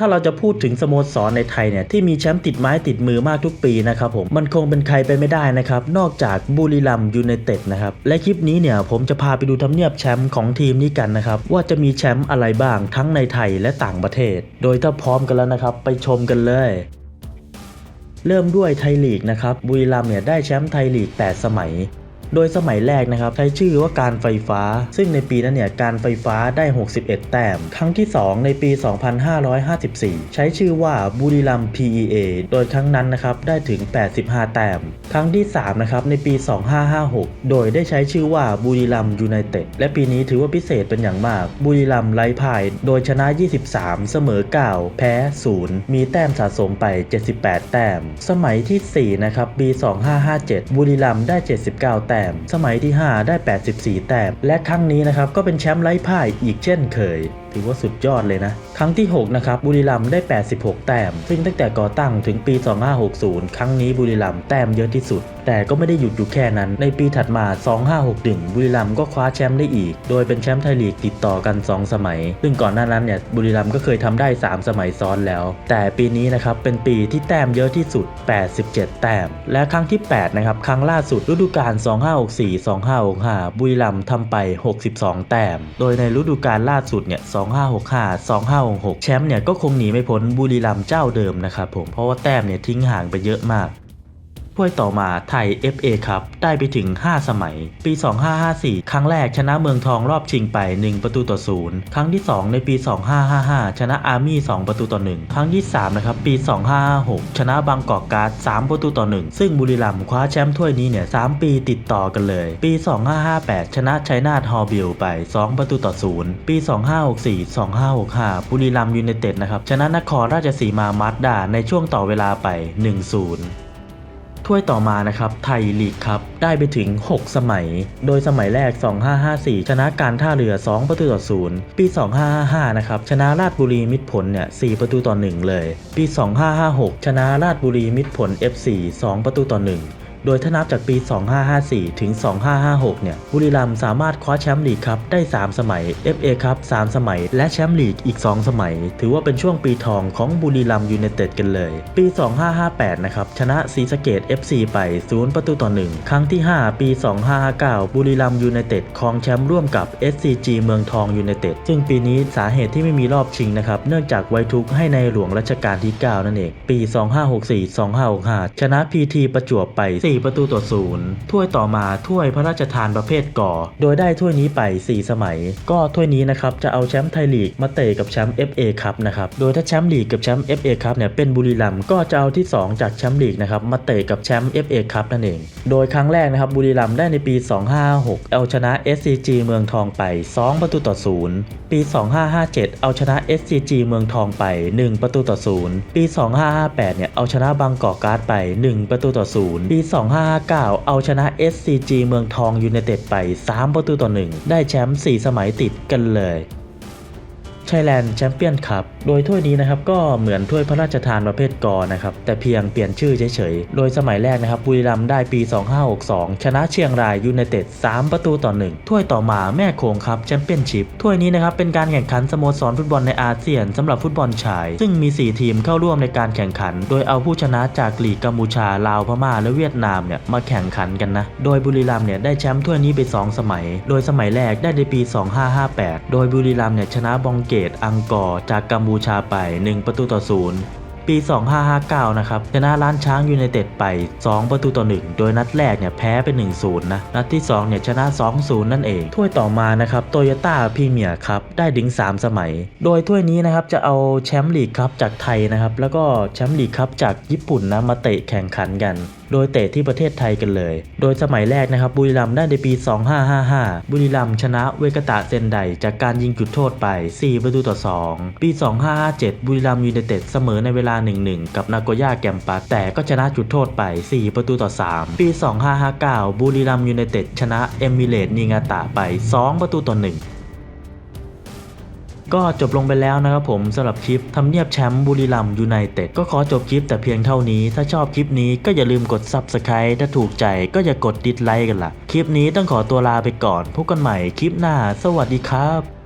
ถ้าเราจะพูดถึงสโมสรในไทยเนี่ยที่มีแชมป์ติดไม้ติดมือมากทุกปีนะครับผมมันคงเป็นใครไปไม่ได้นะครับนอกจากบุรีรัมยูไนเต็ดนะครับและคลิปนี้เนี่ยผมจะพาไปดูทำเนียบแชมป์ของทีมนี้กันนะครับว่าจะมีแชมป์อะไรบ้างทั้งในไทยและต่างประเทศ โดยถ้าพร้อมกันแล้วนะครับ ไปชมกันเลยเริ่มด้วยไทยลีกนะครับ บุรีรัมย์เนี่ยได้แชมป์ไทยลีก 8 สมัย โดยสมัยแรกนะครับใช้ชื่อว่าการไฟฟ้า ซึ่งในปีนั้นเนี่ยการไฟฟ้าได้ 61 แต้ม ครั้งที่ 2 ในปี 2554 ใช้ชื่อว่าบุรีรัม PEA โดยครั้งนั้นนะครับได้ถึง 85 แต้ม ครั้งที่ 3 นะครับในปี 2556 โดยได้ใช้ชื่อว่าบุรีรัมยูไนเต็ด และปีนี้ถือว่าพิเศษเป็นอย่างมาก บุรีรัมไร้พ่าย โดยชนะ 23 เสมอ 9 แพ้ 0 มีแต้มสะสมไป 78 แต้ม สมัยทีสี่4 นะครับปี 2557 บุรีรัมได้ 79 แต้มสมัยที่ 5 ได้ 84 แต้ม และครั้งนี้นะครับก็เป็นแชมป์ไร้พ่ายอีกเช่นเคย ถือว่าสุดยอดเลยนะ ครั้งที่ 6 นะครับบุรีรัมย์ได้ 86 แต้ม ซึ่งตั้งแต่ก่อตั้งถึงปี 2560 ครั้งนี้บุรีรัมย์แต้มเยอะที่สุด แต่ก็ไม่ได้หยุดอยู่แค่นั้น ในปีถัดมา 2561 บุรีรัมย์ก็คว้าแชมป์ได้อีก โดยเป็นแชมป์ไทยลีกติดต่อกัน 2 สมัย ซึ่งก่อนหน้านั้นเนี่ยบุรีรัมย์ก็เคยทำได้ 3 สมัยซ้อนแล้ว แต่ปีนี้นะครับเป็นปีที่แต้มเยอะที่สุด 87 แต้ม และครั้งที่ 8 นะครับ ครั้งล่าสุดฤดูกาล2564-2565 บุรีรัมย์ทำไป 62 แต้ม โดยในฤดูกาลล่าสุดเนี่ย 2565 2566 แชมป์เนี่ยก็คงหนีไม่พ้นบุรีรัมย์เจ้าเดิมนะครับผม เพราะว่าแต้มเนี่ยทิ้งห่างไปเยอะมาก ถ้วยต่อมาไทย FA ครับได้ไปถึง 5 สมัย ปี 2554 ครั้งแรกชนะเมืองทองรอบชิงไป 1 ประตูต่อ 0 ครั้งที่ 2 ในปี 2555 ชนะอาร์มี่ 2 ประตูต่อ 1 ครั้งที่ 3 นะครับ ปี 2556 ชนะบางกอกการ์ด 3 ประตูต่อ 1 ซึ่งบุรีรัมย์คว้าแชมป์ถ้วยนี้เนี่ย 3 ปีติดต่อกันเลย ปี 2558 ชนะชัยนาทฮอบิลไป 2 ประตูต่อ 0 ปี 2564 2565 บุรีรัมย์ยูไนเต็ดนะครับ ชนะนครราชสีมามาสด้าในช่วงต่อเวลาไป 1-0 ถ้วยต่อมานะครับไทยลีกครับได้ไปถึง 6 สมัย โดยสมัยแรก 2554 ชนะการท่าเรือ 2 ประตูต่อ0ปี 2555 นะครับ ชนะราชบุรีมิตรผลเนี่ย 4 ประตูต่อ 1 เลย ปี 2556 ชนะราชบุรีมิตรผล FC 2 ประตูต่อ 1 โดยถ้านับจากปี 2554 ถึง 2556 เนี่ย บุรีรัมย์สามารถคว้าแชมป์ลีกครับได้ 3 สมัย FA ครับ 3 สมัย และแชมป์ลีกอีก 2 สมัย ถือว่าเป็นช่วงปีทองของบุรีรัมย์ยูไนเต็ดกันเลย ปี 2558 นะครับ ชนะศรีสเกด FC ไป 0 ประตูต่อ 1 ครั้งที่ 5 ปี 2559 บุรีรัมย์ยูไนเต็ดครองแชมป์ร่วมกับ SCG เมืองทองยูไนเต็ด ซึ่งปีนี้สาเหตุที่ไม่มีรอบชิงนะครับ เนื่องจากไวทุกข์ให้ในหลวงรัชกาลที่ 9 นั่นเอง ปี 2564-2565 ชนะ PT ประจวบไป4 ประตูต่อ0ถ้วยต่อมาถ้วยพระราชทานประเภทก่อ โดยได้ถ้วยนี้ไป 4 สมัย ก็ถ้วยนี้นะครับจะเอาแชมป์ไทยลีกมาเตะกับแชมป์ FA ครับนะครับโดยถ้าแชมป์ลีกกับแชมป์ FA ครับเนี่ยเป็นบุรีรัมย์ก็จะเอาที่ 2 จากแชมป์ลีกนะครับมาเตะกับแชมป์ FA ครับนั่นเอง โดยครั้งแรกนะครับบุรีรัมย์ได้ในปี 2556เอาชนะ SCG เมืองทองไป 2 ประตูต่อ0ปี 2557 เอาชนะ SCG เมืองทองไป 1 ประตูต่อ0ปี 2558 เนี่ยเอาชนะบางกอกการ์ดไป 1 ประตูต่อ0ปี2559 เอาชนะ SCG เมืองทองยูเนเต็ดไป 3 ประตูต่อ 1 ได้แชมป์ 4 สมัยติดกันเลย ไทยแลนด์แชมเปี้ยนคัพโดยถ้วยนี้นะครับก็เหมือนถ้วยพระราชทานประเภทกอนะครับแต่เพียงเปลี่ยนชื่อเฉยๆ โดยสมัยแรกนะครับบุรีรัมย์ได้ปี 2562 ชนะเชียงรายยูไนเต็ด 3 ประตูต่อ 1 ถ้วยต่อมาแม่โขงครับแชมเปี้ยนชิพถ้วยนี้นะครับเป็นการแข่งขันสโมสรฟุตบอลในอาเซียนสำหรับฟุตบอลชาย ซึ่งมี 4 ทีมเข้าร่วมในการแข่งขัน โดยเอาผู้ชนะจากลีกกัมพูชาลาวพม่าและเวียดนามเนี่ยมาแข่งขันกันนะโดยบุรีรัมย์เนี่ยได้แชมป์ถ้วยนี้ไป 2 สมัย โดยสมัยแรกได้ในปี 2558 โดยบุรีรัมย์เนี่ยชนะบองเกตอังกอร์จากกัมพูชาไป 1 ประตูต่อ0 ปี 2559 นะครับชนะล้านช้างยูไนเต็ดไป 2 ประตูต่อ 1 โดยนัดแรกเนี่ยแพ้ไป 1-0 นะ นัดที่ 2 เนี่ยชนะ 2-0 นั่นเอง ถ้วยต่อมานะครับโตโยต้าพรีเมียร์ครับได้ถึง 3 สมัย โดยถ้วยนี้นะครับจะเอาแชมป์ลีกครับจากไทยนะครับแล้วก็แชมป์ลีกครับจากญี่ปุ่นนะมาเตะแข่งขันกัน โดยเตะที่ประเทศไทยกันเลย โดยสมัยแรกนะครับบุรีรัมย์ได้ในปี 2555 บุรีรัมย์ชนะเวกตะเซนไดจากการยิงจุดโทษไป 4 ประตูต่อ 2 ปี 2557 บุรีรัมย์ยูไนเต็ดเสมอในเวลา1-1 กับนาโกย่าแกมปัสแต่ก็ชนะจุดโทษไป 4 ประตูต่อ 3 ปี 2559 บุรีรัมยูไนเต็ดชนะเอมิเรตนิงาตะไป 2 ประตูต่อ 1ก็จบลงไปแล้วนะครับผมสำหรับคลิปทำเนียบแชมป์บุรีรัมยูไนเต็ดก็ขอจบคลิปแต่เพียงเท่านี้ ถ้าชอบคลิปนี้ก็อย่าลืมกด Subscribe ถ้าถูกใจก็อย่ากดดิสไลค์กันละคลิปนี้ต้องขอตัวลาไปก่อน พบกันใหม่คลิปหน้า สวัสดีครับ